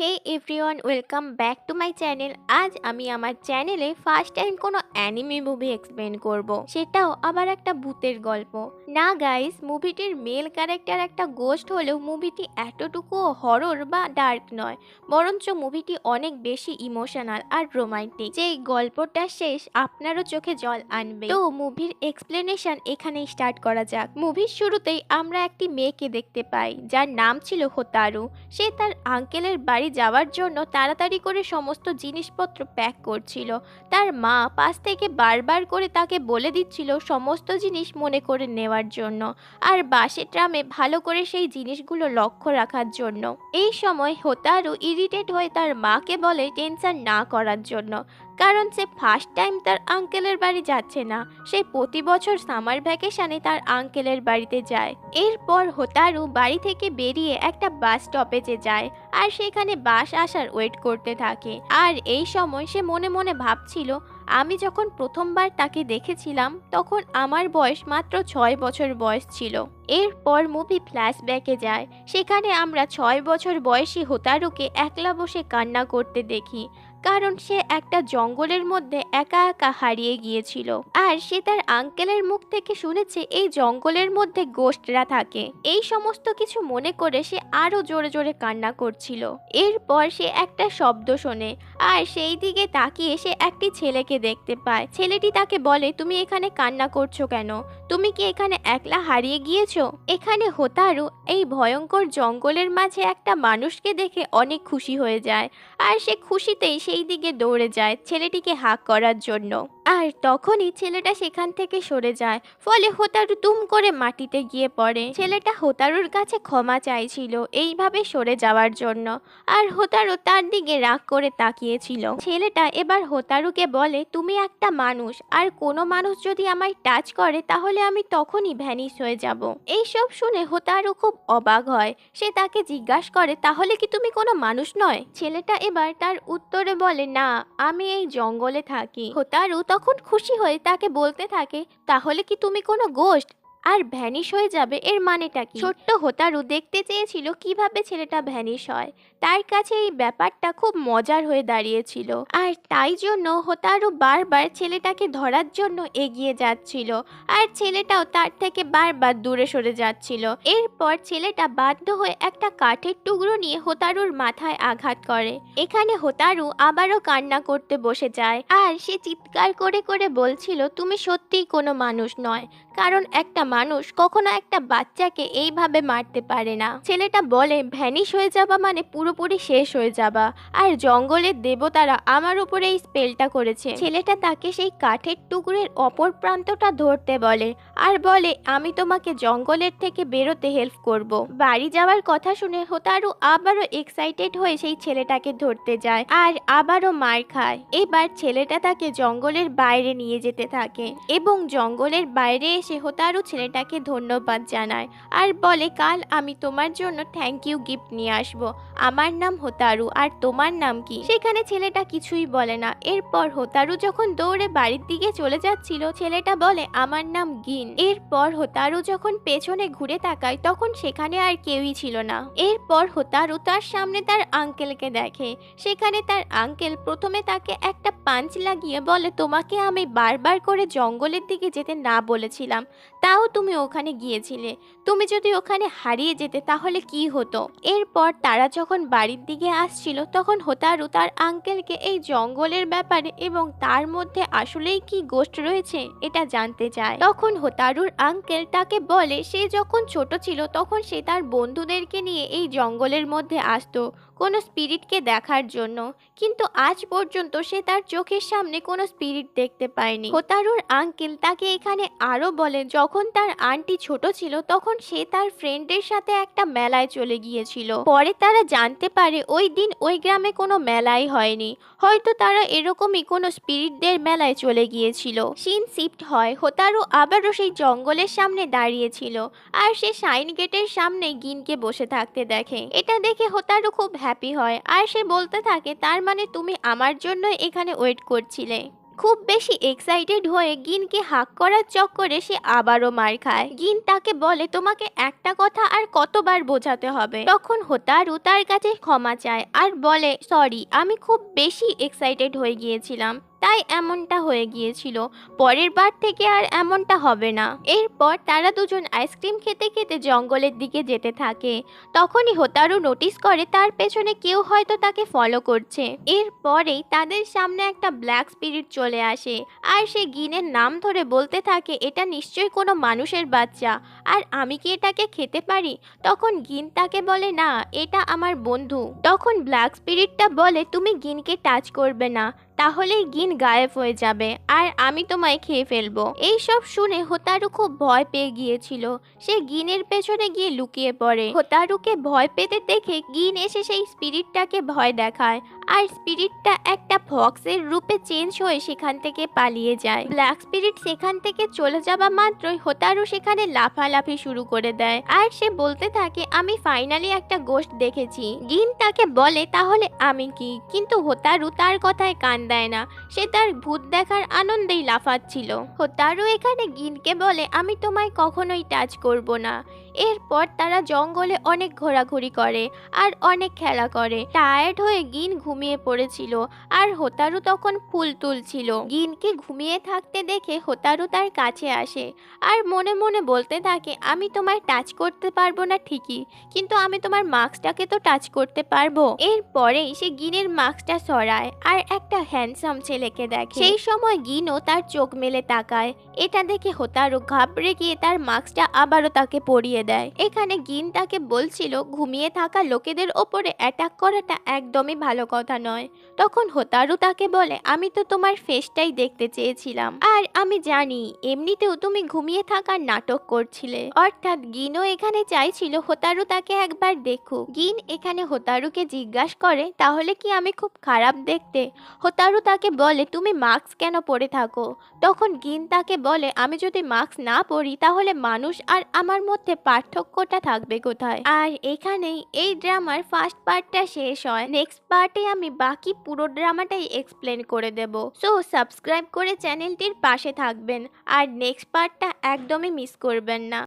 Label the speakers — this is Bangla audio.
Speaker 1: Hey everyone welcome back to my channel আজ আমি আমার চ্যানেলে ফার্স্ট টাইম কোনো অ্যানিমে মুভি এক্সপ্লেন করব। সেটাও আবার একটা ভূতের গল্প। না গাইস মুভিটির মেল ক্যারেক্টার একটা গোস্ট হলেও মুভিটি এতটুকুও হরর বা ডার্ক নয়। বরঞ্চ মুভিটি অনেক বেশি ইমোশনাল আর রোমান্টিক যেই গল্পটা শেষ, আপনারও চোখে জল আনবে। তো মুভির এক্সপ্লেনেশন এখানেই স্টার্ট করা যাক। মুভির শুরুতেই আমরা একটি মেয়েকে দেখতে পাই, যার নাম ছিল হোতারু। সে তার আঙ্কেলের বাড়ি যাওয়ার জন্য তাড়াতাড়ি করে সমস্ত জিনিসপত্র প্যাক করছিল। তার মা পাশ থেকে বারবার করে তাকে বলে দিচ্ছিল সমস্ত জিনিস মনে করে নেওয়ার জন্য আর বাসে ট্রামে ভালো করে সেই জিনিসগুলো লক্ষ্য রাখার জন্য। এই সময় হোতারু ইরিটেট হয়ে তার মাকে বলে টেনশন না করার জন্য। কারণ সে ফার্স্ট টাইম তার আঙ্কেলের বাড়ি যাচ্ছে না। সে প্রতি বছর সামার ভ্যাকেশনে তার আঙ্কেলের বাড়িতে যায়। এরপর হোতারু বাড়ি থেকে বেরিয়ে একটা বাস স্টপেজে যায় আর সেখানে বাস আসার ওয়েট করতে থাকে। আর এই সময় সে মনে মনে ভাবছিল, আমি যখন প্রথমবার তাকে দেখেছিলাম, তখন আমার বয়স মাত্র ছয় বছর বয়স ছিল। এরপর মুভি ফ্ল্যাশব্যাকে যায়। সেখানে আমরা ছয় বছর বয়সী হোতারুকে একলা বসে কান্না করতে দেখি। কারণ সে একটা জঙ্গলের মধ্যে একা একা হারিয়ে গিয়েছিল। আর সে তার আঙ্কেলের মুখ থেকে শুনেছে এই জঙ্গলের মধ্যে গোস্টরা থাকে। এই সমস্ত কিছু মনে করে সে আরও জোরে জোরে কান্না করছিল। এরপর সে একটা শব্দ শোনে আর সেই দিকে তাকিয়ে সে একটি ছেলেকে দেখতে পায়। ছেলেটি তাকে বলে, তুমি এখানে কান্না করছ কেন? তুমি কি এখানে একলা হারিয়ে গিয়েছো? এখানে হোতারু এই ভয়ঙ্কর জঙ্গলের মাঝে একটা মানুষকে দেখে অনেক খুশি হয়ে যায়। আর সে খুশিতেই সেই দিকে দৌড়ে যায় ছেলেটিকে হাক করার জন্য। আর তখনই ছেলেটা সেখান থেকে সরে যায়। ফলে হোতারু তুম করে মাটিতে গিয়ে পড়ে। ছেলেটা হোতারুর কাছে ক্ষমা চাইছিল এইভাবে সরে যাওয়ার জন্য। আর হোতারু তার দিকে রাগ করে তাকিয়েছিল। ছেলেটা এবার হোতারুকে বলে, তুমি একটা মানুষ, আর কোনো মানুষ যদি আমায় টাচ করে, তাহলে আমি তখনই ভ্যানিশ হয়ে যাব। এইসব শুনে হোতারু খুব অবাক হয়। সে তাকে জিজ্ঞাসা করে, তাহলে কি তুমি কোনো মানুষ নয়? ছেলেটা এবার তার উত্তরে বলে, না, আমি এই জঙ্গলে থাকি। হোতারু তখন খুশি হয়ে তাকে বলতে থাকে তাহলে কি তুমি কোনো গোস্ট আর ভ্যানিশ হয়ে যাবে এর মানেটা কি? ছোট্ট হোতারু দেখতে চেয়েছিল কীভাবে ছেলেটা ভ্যানিশ হয়। তার কাছে এই ব্যাপারটা খুব মজার হয়ে দাঁড়িয়েছিল। আর তাই জন্য হোতারু বারবার ছেলেটাকে ধরার জন্য এগিয়ে যাচ্ছিল। আর ছেলেটাও তার থেকে বারবার দূরে সরে যাচ্ছিল। এরপর ছেলেটা বাধ্য হয়ে একটা কাঠের টুকরো নিয়ে হোতারুর মাথায় আঘাত করে। এখানে হোতারু আবারও কান্না করতে বসে যায়। আর সে চিৎকার করে করে বলছিল, তুমি সত্যিই কোনো মানুষ নয়। কারণ একটা মানুষ কখনো একটা বাচ্চাকে এইভাবে মারতে পারে না। ছেলেটা বলে, ভ্যানিশ হয়ে যাবা মানে পুরোপুরি শেষ হয়ে যাবা আর জঙ্গলের দেবতারা আমার উপরে এই স্পেলটা করেছে। ছেলেটা তাকে সেই কাঠের টুকরের অপর প্রান্তটা ধরতে বলে, আর বলে, আমি তোমাকে জঙ্গলের থেকে বেরোতে হেল্প করব। বাড়ি যাওয়ার কথা শুনে হোতারু আবারও এক্সাইটেড হয়ে সেই ছেলেটাকে ধরতে যায়, আর আবারও মার খায়। এবার ছেলেটা তাকে জঙ্গলের বাইরে নিয়ে যেতে থাকে এবং জঙ্গলের বাইরে এসে হোতারু ছেলেটাকে ধন্যবাদ জানায় আর বলে, কাল আমি তোমার জন্য থ্যাংক ইউ গিফট নিয়ে আসব। আমার নাম হোতারু আর তোমার নাম কি? সেখানে ছেলেটা কিছুই বলে না। এরপর হোতারু যখন দৌড়ে বাড়ির দিকে চলে যাচ্ছিল, ছেলেটা বলে, আমার নাম গিন। এরপর হোতারু যখন পেছনে ঘুরে তাকায়, তখন সেখানে আর কেউই ছিল না। এরপর হোতারু তার সামনে তার আঙ্কেলকে দেখে। সেখানে তার আঙ্কেল প্রথমে তাকে একটা পাঞ্চ লাগিয়ে বলে, তোমাকে আমি বারবার করে জঙ্গলের দিকে যেতে না বলেছিলাম। তাও তুমি ওখানে গিয়েছিলে। তুমি যদি ওখানে হারিয়ে যেতে তাহলে কি হতো? এরপর তারা যখন বাড়ির দিকে আসছিল, তখন হোতারু তার আঙ্কেলকে এই জঙ্গলের ব্যাপারে এবং তার মধ্যে আসলেই কি গোষ্ঠ রয়েছে, এটা জানতে চায়। তখন হোতারুর আঙ্কেল তাকে বলে, সে যখন ছোট ছিল, তখন সে তার বন্ধুদেরকে নিয়ে এই জঙ্গলের মধ্যে আসতো। কোনো স্পিরিটকে দেখার জন্য, কিন্তু আজ পর্যন্ত সে তার চোখের সামনে কোনো স্পিরিট দেখতে পায়নি। হোতারুর আঙ্কেল তাকে এখানে আরও বলে যখন তার আন্টি ছোট ছিল, তখন সে তার ফ্রেন্ডের সাথে একটা মেলায় চলে গিয়েছিল। পরে তারা জানতে পারে, ওই দিন ওই গ্রামে কোনো মেলাই হয়নি। হয়তো তারা এরকমই কোনো স্পিরিটদের মেলায় চলে গিয়েছিল। সিন শিফট হয়, হোতারু আবারও সেই জঙ্গলের সামনে দাঁড়িয়েছিল আর সে সাইন গেটের সামনে গিনকে বসে থাকতে দেখে। এটা দেখে হোতারু খুব হ্যাপি হয়। আর সে বলতে থাকে, তার মানে তুমি আমার জন্য এখানে ওয়েট করছিলে? খুব বেশি এক্সাইটেড হয়ে গিনকে হাক করার চক্করে সে আবারও মার খায়। গিন তাকে বলে, তোমাকে একটা কথা আর কতবার বোঝাতে হবে? তখন হোতারু তার কাছে ক্ষমা চায় আর বলে, সরি, আমি খুব বেশি এক্সাইটেড হয়ে গিয়েছিলাম। তাই এমনটা হয়ে গিয়েছিল। পরের বার থেকে আর এমনটা হবে না। এরপর তারা দুজন আইসক্রিম খেতে খেতে জঙ্গলের দিকে যেতে থাকে। তখনই হোতারু নোটিস করে তার পেছনে কেউ হয়তো তাকে ফলো করছে। এরপরেই তাদের সামনে একটা ব্ল্যাক স্পিরিট চলে আসে। আর সে গিনের নাম ধরে বলতে থাকে, এটা নিশ্চয়ই কোনো মানুষের বাচ্চা। আর আমি কি এটাকে খেতে পারি? তখন গিন তাকে বলে, না, এটা আমার বন্ধু। তখন ব্ল্যাক স্পিরিটটা বলে, তুমি গিনকে টাচ করবে না। তাহলেই গিন গায়েব হয়ে যাবে, আর আমি তোমায় খেয়ে ফেলব। এইসব শুনে হোতারু খুব ভয় পেয়ে গিয়েছিল। সে গিনের পেছনে গিয়ে লুকিয়ে পড়ে। হোতারুকে ভয় পেতে দেখে গিন এসে সেই স্পিরিটটাকে ভয় দেখায়। আর স্পিরিটটা একটা ফক্সের রূপে চেঞ্জ হয়ে সেখান থেকে পালিয়ে যায়। ব্ল্যাক স্পিরিট সেখান থেকে চলে যাওয়া মাত্রই হোতারু সেখানে লাফালাফি শুরু করে দেয়। আর সে বলতে থাকে, আমি ফাইনালি একটা গোস্ট দেখেছি। গিন তাকে বলে, তাহলে আমি কি? কিন্তু হোতারু তার কথায় কান দেয় না। সে তার ভূত দেখার আনন্দেই লাফাচ্ছিল। হোতারু এখানে গিনকে বলে, আমি তোমায় কখনোই টাচ করব না। এরপর তারা জঙ্গলে অনেক ঘোরাঘুরি করে আর অনেক খেলা করে। টায়ার্ড হয়ে গিন ঘুমিয়ে পড়েছিল। আর হোতারু তখন ফুল তুলছিল। গিনকে ঘুমিয়ে থাকতে দেখে হোতারু তার কাছে আসে। আর মনে মনে বলতে থাকে, আমি তোমায় টাচ করতে পারব না ঠিকই, কিন্তু আমি তোমার মাস্কটাকে তো টাচ করতে পারব। এরপরেই সে গিনের মাস্কটা সরায় আর একটা হ্যান্ডসাম ছেলেকে দেখে। সেই সময় গিনও তার চোখ মেলে তাকায়। এটা দেখে হোতারু ঘাবড়ে গিয়ে তার মাস্কটা আবারও তাকে পরিয়ে দেয়। এখানে গিন তাকে বলছিল, ঘুমিয়ে থাকা লোকেদের ওপরে অ্যাটাক করাটা একদমই ভালো কথা নয়। তখন হোতারু তাকে বলে, আমি তো তোমার ফেসটাই দেখতে চেয়েছিলাম। আর আমি জানি, এমনিতেও তুমি ঘুমিয়ে থাকার নাটক করছিলে। অর্থাৎ গিনও এখানে চাইছিল হোতারু তাকে একবার দেখুক। গিন এখানে হোতারুকে জিজ্ঞাসা করে, তাহলে কি আমি খুব খারাপ দেখতে? হোতারু তাকে বলে, তুমি মাস্ক কেন পরে থাকো? তখন গিন তাকে বলে, আমি যদি মাস্ক না পরি, তাহলে মানুষ আর আমার মধ্যে পার্থক্যটা থাকবে কোথায়? আর এখানেই এই ড্রামার ফার্স্ট পার্টটা শেষ হয়। নেক্সট পার্টে আমি বাকি পুরো ড্রামাটাই এক্সপ্লেন করে দেব। সো সাবস্ক্রাইব করে চ্যানেলটির পাশে থাকবেন। আর নেক্সট পার্টটা একদমই মিস করবেন না।